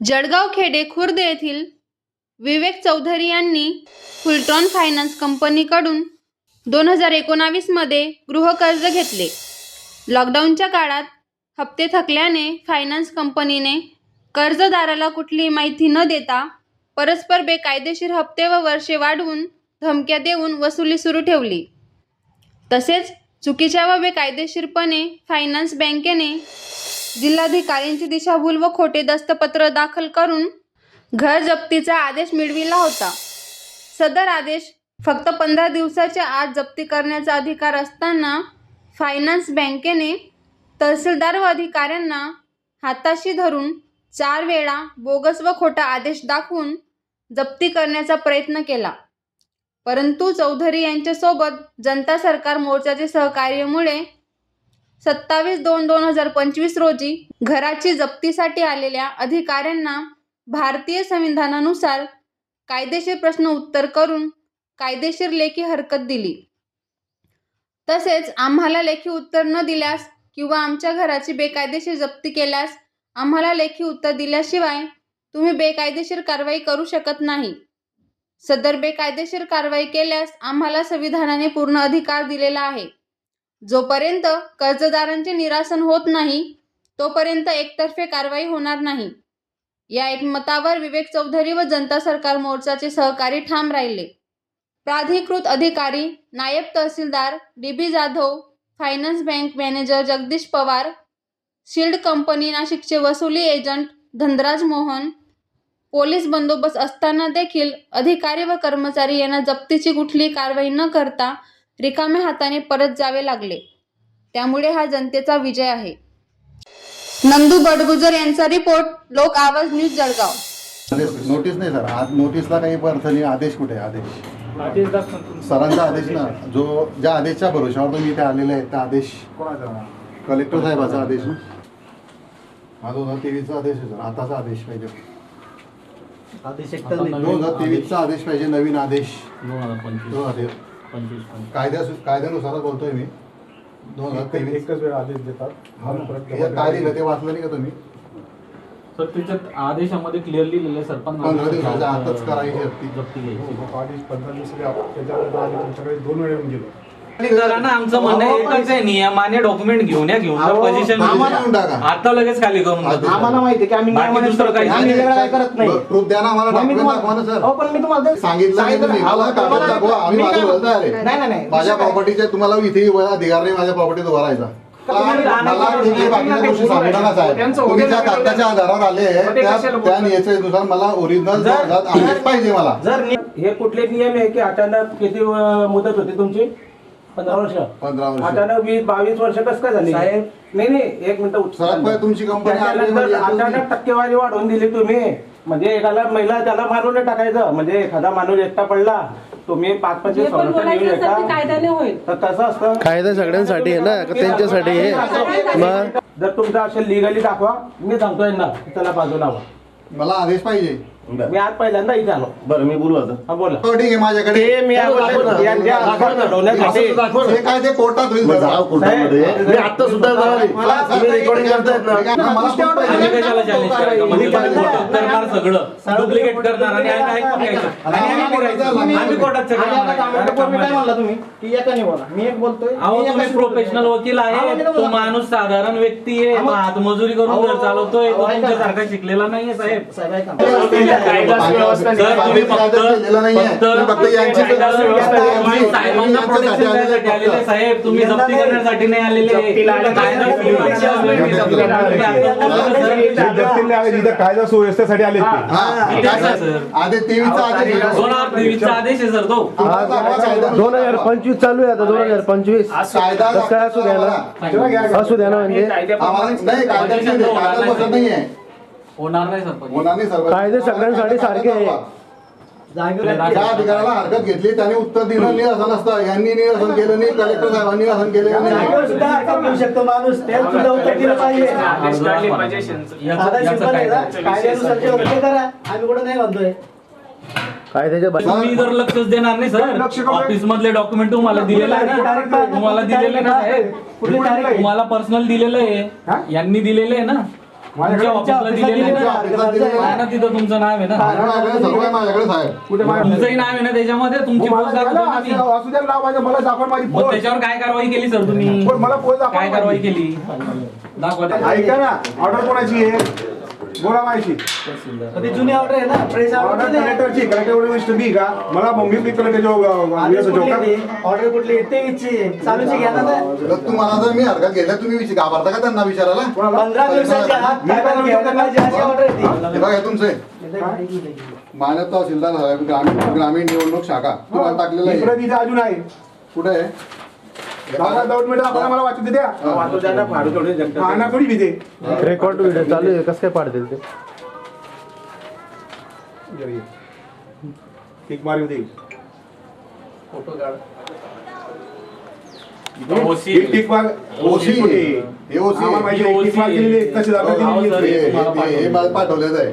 जळगाव खेडे खुर्द येथील विवेक चौधरी यांनी फुलट्रॉन फायनान्स कंपनीकडून दोन हजार एकोणावीसमध्ये गृहकर्ज घेतले. लॉकडाऊनच्या काळात हप्ते थकल्याने फायनान्स कंपनीने कर्जदाराला कुठली माहिती न देता परस्पर बेकायदेशीर हप्ते व वर्षे वाढवून धमक्या देऊन वसुली सुरू ठेवली. तसेच चुकीच्या व बेकायदेशीरपणे फायनान्स बँकेने जिल्हाधिकाऱ्यांची दिशाभूल व खोटे दस्तपत्र दाखल करून घर जप्तीचा आदेश मिळविला होता. सदर आदेश फक्त पंधरा दिवसाच्या आत जप्ती करण्याचा अधिकार असताना फायनान्स बँकेने तहसीलदार व अधिकाऱ्यांना हाताशी धरून चार वेळा बोगस व खोटा आदेश दाखवून जप्ती करण्याचा प्रयत्न केला. परंतु चौधरी यांच्यासोबत जनता सरकार मोर्चाचे सहकार्यामुळे सत्तावीस दोन दोन हजार पंचवीस रोजी घराची जप्तीसाठी आलेल्या अधिकाऱ्यांना भारतीय संविधानानुसार कायदेशीर प्रश्न उत्तर करून कायदेशीर लेखी हरकत दिली. तसेच आम्हाला लेखी उत्तर न दिल्यास किंवा आमच्या घराची बेकायदेशीर जप्ती केल्यास आम्हाला लेखी उत्तर दिल्याशिवाय तुम्ही बेकायदेशीर कारवाई करू शकत नाही. सदर बेकायदेशीर कारवाई केल्यास आम्हाला संविधानाने पूर्ण अधिकार दिलेला आहे. जोपर्यंत कर्जदारांचे निरासन होत नाही तोपर्यंत एकतर्फे कारवाई होणार नाही. या एकमतावर विवेक चौधरी व जनता सरकार मोर्चाचे सहकारी ठाम राहिले. प्राधिकृत अधिकारी नायब तहसीलदार D B Jadhav finance bank manager Jagdish Pawar shield company नाशिकचे वसुली एजंट धनराज मोहन पोलीस बंदोबस्त असताना देखील अधिकारी व कर्मचारी यांना जप्तीची कुठलीही कारवाई न करता रिकाम्या हाताने परत जावे लागले. त्यामुळे हा जनतेचा विजय आहे. नंदू बडगुजर यांचा रिपोर्ट लोक आवाज न्यूज जळगाव. आदेश नोटीस नाही सर. आज नोटीसला काही अर्थ नाही. आदेश कुठे आहे? आदेश. आदेश दाखवा तुम्ही. सरांचा आदेश ना. जो ज्या आदेशच्या भरोशावर तुम्ही इथे आलेले आहेत त्या आदेश कलेक्टर साहेबाचा आदेश ना. हा दोन हजार तेवीसचा आदेश आहे सर. आताचा आदेश पाहिजे. आदेश आता दोन हजार तेवीसचा आदेश. पाहिजे नवीन आदेश. दोन हजार पंचवीस. दोन हजार पंचवीस पंचवीस. कायद्या कायद्यानुसारच बोलतोय मी. दोन हजार तेवीस. एकच वेळ आदेश देतात. हा ना. काय दिलं ते वाचलं नाही का तुम्ही? सर त्याच्यात आदेशामध्ये क्लिअरली लिहिलं आहे सर पण पंधरा दिवसाच्या आतच करायची जप्ती. जप्ती घ्यायची. आदेश पंधरा दिवस त्याच्यानंतर आम्ही तुमच्याकडे दोन वेळा येऊन गेलो. आमचं म्हणणं एकच आहे नियमाने डॉक्युमेंट घेऊन या घेऊन अहो, पोझिशन आम्हाला देऊन टाका. आता लगेच खाली करून. टाका. आम्हाला माहिती आहे की आम्ही बाकी नियमाने दुसरं काही करतो. आम्ही नाही. वेगळं काय करत नाही प्रूफ द्या ना आम्हाला मग मी डॉक्युमेंट तुम्हाला- दाखवा ना हो, सर पण मी तुम्हाला सांगितलं नाही तुम्ही अहो, मला कागद तुम्हाला- दाखवा आम्ही मी माझं काय- बोलता आले नाही नाही नाही माझ्या? प्रॉपर्टीचे तुम्हाला इथे अधिकार नाही माझ्या प्रॉपर्टीत उभा राहायचा तुम्ही मला राहण्याचं- ठीक आहे, बाकीच्या गोष्टी सांगता ना साहेब त्यांचं तुम्ही होतं ज्या ना, कागदाच्या आधारावर आले मग ते त्या कशाला त्या बोलतात? नियमानुसार मला ओरिजिनल जर- पाहिजे मला जर नि- हे कुठले नियम आहे की अचानक किती अं, मुदत होती तुमची पंधरा वर्ष. पंधरा वर्ष. अचानक वीस बावीस वर्ष कसं काय झाली? साहेब. नाही नाही एक मिनिट सर, पण तुमची कंपनी आली म्हणजे त्याच्यानंतर अचानक टक्केवारी वाढवून दिली तुम्ही. म्हणजे एखादा महिला त्याला मारून टाकायचं. म्हणजे एखादा माणूस एकटा पडला तुम्ही पाच संरक्षण येऊ शकता तर कसं असतं. कायदा सगळ्यांसाठी आहे ना का त्यांच्यासाठी आहे. मग जर तुमचं असेल लिगली दाखवा मी सांगतो यांना त्याला बाजूला हवा मला आदेश पाहिजे. मी आज पहिल्यांदा इथे आलो बरं मी बोलू आता हा बोला हो, ठीक आहे माझ्याकडे ते मी अगोदर यांच्या हे काय ते कोर्टात होईल मग सगळं. जाऊ कोर्टामध्ये मी आता सुद्धा जाणार आहे. मला तुम्ही रेकॉर्डिंग करतायत ना मला पण आम्ही पाहिजे. कशाला चॅलेंज करायचं म्हणजे तुम्ही खोटं करणार सगळं डुप्लिकेट करणार आणि बोलायचं आम्ही. कोर्टात सगळं. आम्हाला काय म्हणला तुम्ही की एकाने बोला मी एक बोलतोय अहो मी तुम्ही एकाने प्रोफेशनल बोलतोय. वकील आहे तो. माणूस साधारण व्यक्ती आहे अहो, हातमजुरी करून अहो, घर चालवतोय तो अहो, ऐका. तुमच्यासारखा शिकलेला नाहीये साहेब साहेब ऐका. कायदा. साहेब तुम्ही जप्ती करण्यासाठी नाही आलेले. सुव्यवस्थेसाठी आले आदेश आहे. दोन हजार सर तो. दोन पंचवीस चालू आहे आता दोन हजार पंचवीस. काय असू द्या ना. असू द्या ना म्हणजे. नाही नाहीये. होणार नाही सर पण. होणार नाही सर्व कायदे सगळ्यांसाठी सारखे आहे. जागेवर ज्या अधिकाऱ्याला हरकत घेतली त्यांनी उत्तर दिलं निरसन असतं. यांनी निरसन केलं नाही कलेक्टर साहेबांनी निरसन केलेलं जागेवर नाही. सुद्धा हरकत घेऊ शकतो माणूस त्याला सुद्धा उत्तर दिलं पाहिजे. आदेश काढले पाहिजे. याचं- साधा याचं सिंपल आहे कायदा ना कायद्यानुसार जे होतं ते करा. आम्ही कुठं नाही म्हणतोय. कायद्याच्या बाहेर तुम्ही जर लक्षच देणार नाही लक्ष सर. करू. ऑफिस मधले डॉक्युमेंट तुम्हाला दिलेलं आहे ना? तुम्हाला दिलेलं आहे ना साहेब कुठली तारीख आहे? तुम्हाला पर्सनल दिलेलं हा? आहे यांनी दिलेलं आहे ना? तुमच्या ऑफिसला दिलेलं आहे तुमच्या ना ऑफिसला दिलेलं आहे ना तिथं तुमचं नाव आहे ना. माझ्याकडे सगळं आहे माझ्याकडे साहेब. कुठे माझ्या- तुमचंही नाव आहे ना त्याच्यामध्ये? तुमची हो, पोच मला ना. असं- द्या नाव माझं, मला दाखवा माझी मग. त्याच्यावर काय कारवाई केली सर तुम्ही? पण मला पोच दाखवा काय. कारवाई केली? दाखवा ऐका ना ऑर्डर कोणाची आहे? बोला माहिती. ती जुनी ऑर्डर आहे ना प्रेस ऑर्डर ऑर्डर कलेक्टरची कलेक्टर मिस्टर बी का? मला मम्मी बी कलेक्टर ऑर्डर कुठली? तेवीसची आहे. चालूची घ्या ना तुम्हाला जर मी हरकत घेतल्या तुम्ही विचार घाबरता का त्यांना विचारायला? पंधरा दिवसाची आत मी काय घ्यायला पाहिजे अशी ऑर्डर आहे ती. हे बघा तुमचे. मानव तहसीलदार साहेब ग्रामीण ग्रामीण निवडणूक शाखा. तुम्हाला टाकलेलं इकडे आहे तिथे अजून आहे. कुठे आहे? दाखवा दोन मिनिटं दाखवा मला वाचू दे द्या वाचू द्या ना फाडू थोडी जगतात. आणा थोडी भीते रेकॉर्ड व्हिडिओ चालू आहे कसं काय पाडतील ते मारी दे ओसी एक टिक मार ओसी? हे माहिती आहे, हे मार. केलेली हो. हे- हे- हे. मला पाठवलेलं आहे